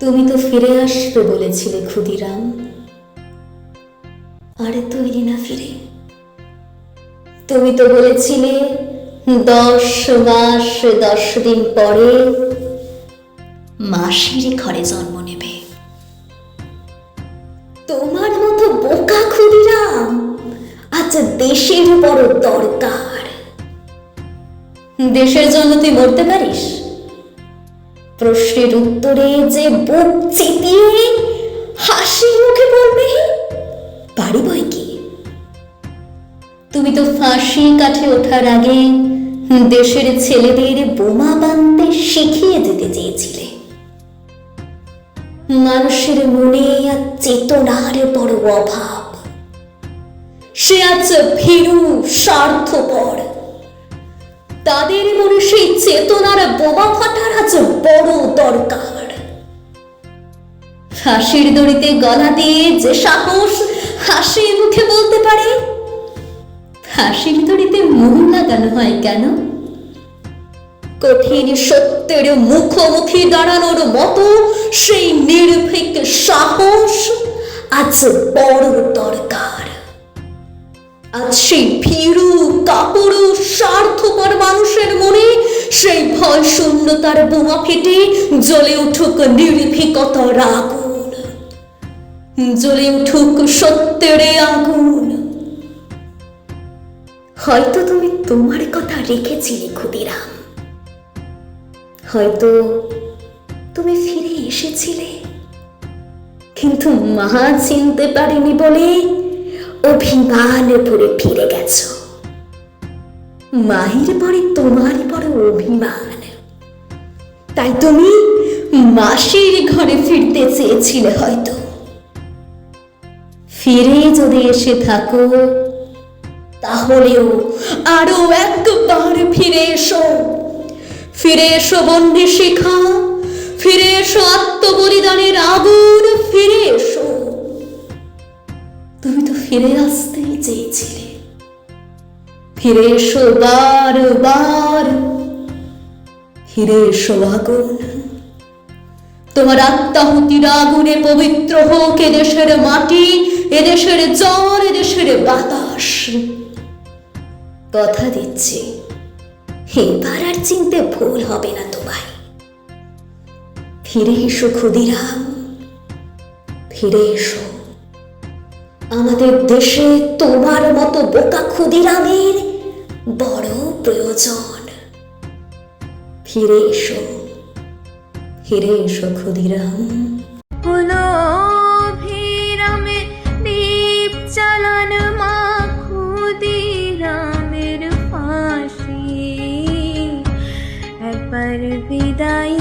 তুমি তো ফিরে আসবে বলেছিলে ক্ষুদিরাম। আরে তো এলি না ফিরে। তুমি তো বলেছিলে দশ মাস, দশ দিন পরে মাসির ঘরে জন্ম নেবে। তোমার মতো বোকা ক্ষুদিরাম আচ্ছা দেশের বড় দরকার। দেশের জন্য তুই মরতে পারিস? প্রশ্নের উত্তরে যে বুক চিতিয়ে হাসি মুখে বলবে পারি বই কি? তুমি তো ফাঁসি কাঠে ওঠার আগে দেশের ছেলেদের বোমা বানতে শিখিয়ে দিতে চেয়েছিলে। মানুষের মনে আর চেতনার বড় অভাব। সে আছে ভীরু, স্বার্থপর তাদের মনে সেই চেতনার বোমা ফাটার আজ বড় দরকার। হাসির দড়িতে গলা দিয়ে যে সাহস হাসি মুখে বলতে পারে, হাসির দড়িতে মন লাগানো হয় কেন? কঠিন সত্যের মুখোমুখি দাঁড়ানোর মতো সেই নির্ভীক সাহস আজ বড় দরকার। আজ সেই ভীরু কাপড় স্বার্থপর মানুষের মনে, সেই ভয় শূন্যতার বোমা ফেটে জ্বলে উঠুক নির্ভীকতার আগুন জ্বলে উঠুক সত্যের আগুন। হয়তো তুমি তোমার কথা রেখেছিলে ক্ষুদিরাম। হয়তো তুমি ফিরে এসেছিলে। কিন্তু মা চিনতে পারেনি বলে অভিমান ভরে ফিরে গেছো। মায়ের পরে তোমারই বড় অভিমান। তাই তুমি মাসির ঘরে ফিরতে চেয়েছিলে হয়তো। ফিরে যদি এসে থাকো, তাহলেও আরও একবার ফিরে এসো। ফিরে এসো বন্যে শিখা, ফিরে এসো আত্মবলিদানের আগুন, ফিরে এসো ফিরে আসতেই চেয়েছিলে। ফিরে এসো বার বার। ফিরে এসো আগুন তোমার আত্মাহুতির আগুনে পবিত্র হোক এদেশের মাটি, এদেশের জল এদেশের বাতাস। কথা দিচ্ছি, এবার আর চিনতে ভুল হবে না তোমায়। ফিরে এসো ক্ষুদিরাম। ফিরে এসো। আমাদের দেশে তোমার মতো বোকা ক্ষুদিরামের বড় প্রয়োজন। ফিরে এসো ফিরে এসো ক্ষুদিরাম। হলো ভিরামে মা ক্ষুদিরামের একবার বিদায়